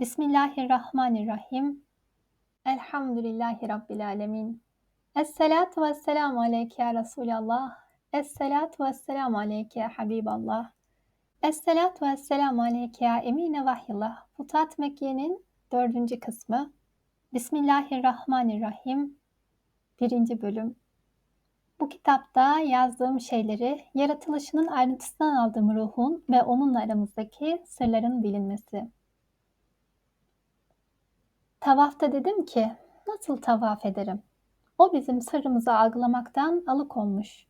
Bismillahirrahmanirrahim. Elhamdülillahi Rabbil alemin. Esselatu vesselamu aleyke ya Resulallah. Esselatu vesselamu aleyke ya Habiballah. Esselatu vesselamu aleyke ya Emine Vahyillah. Futat Mekke'nin dördüncü kısmı. Bismillahirrahmanirrahim. Birinci bölüm. Bu kitapta yazdığım şeyleri yaratılışının ayrıntısından aldığım ruhun ve onunla aramızdaki sırların bilinmesi. Tavafta dedim ki, nasıl tavaf ederim? O bizim sırrımızı algılamaktan alıkonmuş.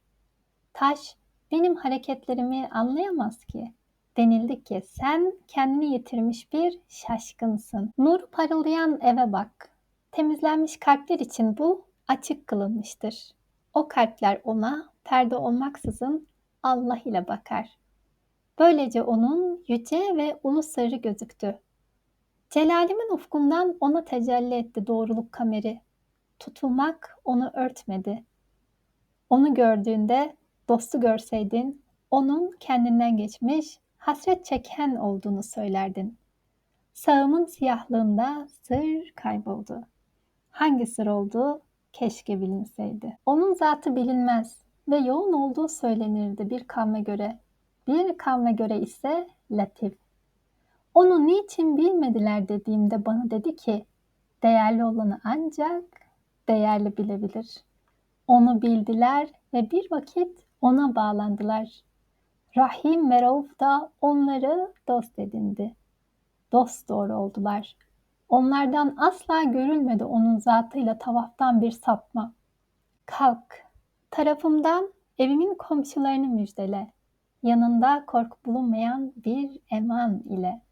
Taş, benim hareketlerimi anlayamaz ki. Denildi ki, sen kendini yitirmiş bir şaşkınsın. Nur parıldayan eve bak. Temizlenmiş kalpler için bu açık kılınmıştır. O kalpler ona perde olmaksızın Allah ile bakar. Böylece onun yüce ve ulu sırrı gözüktü. Celalimin ufkundan ona tecelli etti doğruluk kameri. Tutulmak onu örtmedi. Onu gördüğünde dostu görseydin, onun kendinden geçmiş, hasret çeken olduğunu söylerdin. Sağımın siyahlığında sır kayboldu. Hangi sır oldu keşke bilinseydi. Onun zatı bilinmez ve yoğun olduğu söylenirdi bir kavme göre. Bir kavme göre ise latif. Onu niçin bilmediler dediğimde bana dedi ki, değerli olanı ancak değerli bilebilir. Onu bildiler ve bir vakit ona bağlandılar. Rahim ve Rauf da onları dost edindi. Dost doğru oldular. Onlardan asla görülmedi onun zatıyla tavaftan bir sapma. Kalk, tarafımdan evimin komşularını müjdele. Yanında korku bulunmayan bir eman ile.''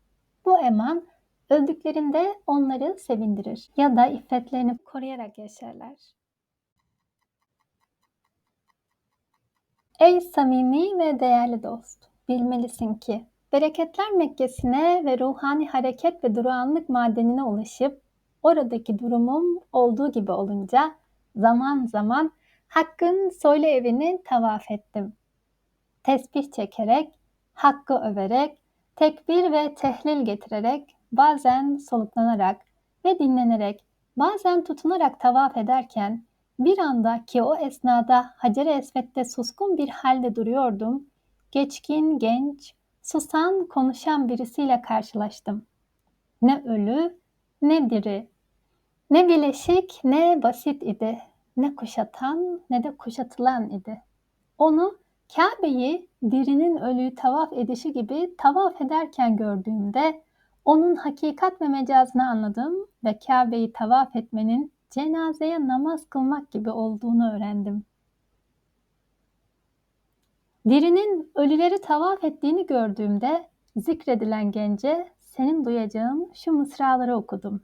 Bu eman öldüklerinde onları sevindirir ya da iffetlerini koruyarak yaşarlar. Ey samimi ve değerli dost, bilmelisin ki bereketler Mekke'sine ve ruhani hareket ve durağanlık madenine ulaşıp oradaki durumum olduğu gibi olunca zaman zaman Hakk'ın soylu evini tavaf ettim. Tesbih çekerek, Hakk'ı överek, Tekbir ve tehlil getirerek, bazen soluklanarak ve dinlenerek, bazen tutunarak tavaf ederken bir anda ki o esnada Hacer-i Esved'de suskun bir halde duruyordum, geçkin, genç, susan, konuşan birisiyle karşılaştım. Ne ölü, ne diri, ne bileşik, ne basit idi, ne kuşatan, ne de kuşatılan idi. Onu Kabe'yi dirinin ölüyü tavaf edişi gibi tavaf ederken gördüğümde onun hakikat ve mecazını anladım ve Kabe'yi tavaf etmenin cenazeye namaz kılmak gibi olduğunu öğrendim. Dirinin ölüleri tavaf ettiğini gördüğümde zikredilen gence senin duyacağın şu mısraları okudum.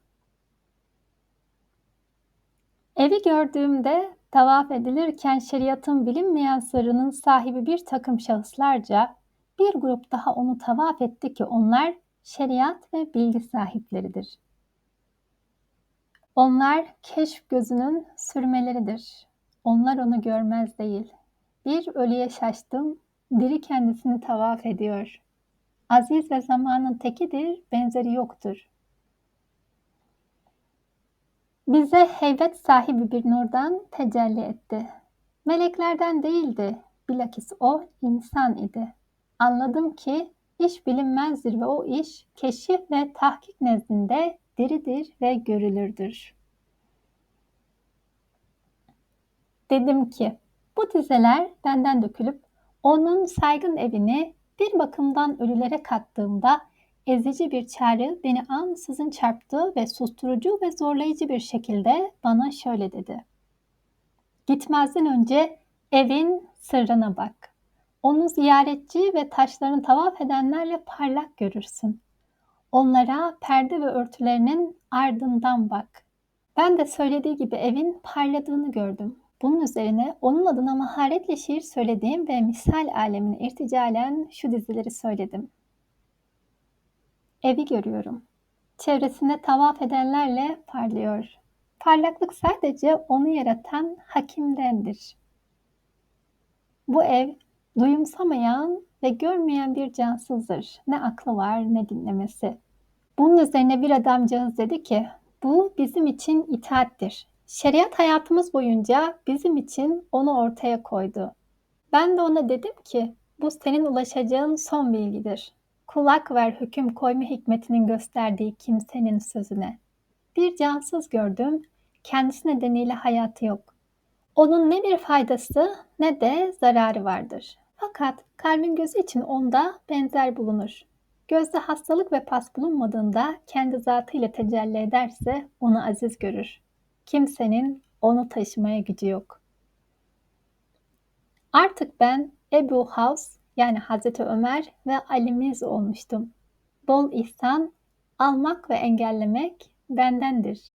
Evi gördüğümde tavaf edilirken şeriatın bilinmeyen sırrının sahibi bir takım şahıslarca bir grup daha onu tavaf etti ki onlar şeriat ve bilgi sahipleridir. Onlar keşf gözünün sürmeleridir. Onlar onu görmez değil. Bir ölüye şaştım, diri kendisini tavaf ediyor. Aziz ve zamanın tekidir, benzeri yoktur. Bize heybet sahibi bir nurdan tecelli etti. Meleklerden değildi, bilakis o insan idi. Anladım ki iş bilinmezdir ve o iş keşif ve tahkik nezdinde diridir ve görülürdür. Dedim ki bu dizeler benden dökülüp onun saygın evini bir bakımdan ölülere kattığımda Ezici bir çağrı beni ansızın çarptı ve susturucu ve zorlayıcı bir şekilde bana şöyle dedi. Gitmezden önce evin sırrına bak. Onu ziyaretçi ve taşların tavaf edenlerle parlak görürsün. Onlara perde ve örtülerinin ardından bak. Ben de söylediği gibi evin parladığını gördüm. Bunun üzerine onun adına maharetle şiir söylediğim ve misal alemine irticalen şu dizileri söyledim. Evi görüyorum. Çevresinde tavaf edenlerle parlıyor. Parlaklık sadece onu yaratan hakimdendir. Bu ev duyumsamayan ve görmeyen bir cansızdır. Ne aklı var ne dinlemesi. Bunun üzerine bir adamcağız dedi ki, bu bizim için itaattir. Şeriat hayatımız boyunca bizim için onu ortaya koydu. Ben de ona dedim ki, bu senin ulaşacağın son bilgidir. Kulak ver hüküm koyma hikmetinin gösterdiği kimsenin sözüne. Bir cansız gördüm, kendisi nedeniyle hayatı yok. Onun ne bir faydası ne de zararı vardır. Fakat kalbin gözü için onda benzer bulunur. Gözde hastalık ve pas bulunmadığında kendi zatıyla tecelli ederse onu aziz görür. Kimsenin onu taşımaya gücü yok. Artık ben Ebu Havs yani Hazreti Ömer ve Alimiz olmuştum. Bol ihsan, almak ve engellemek bendendir.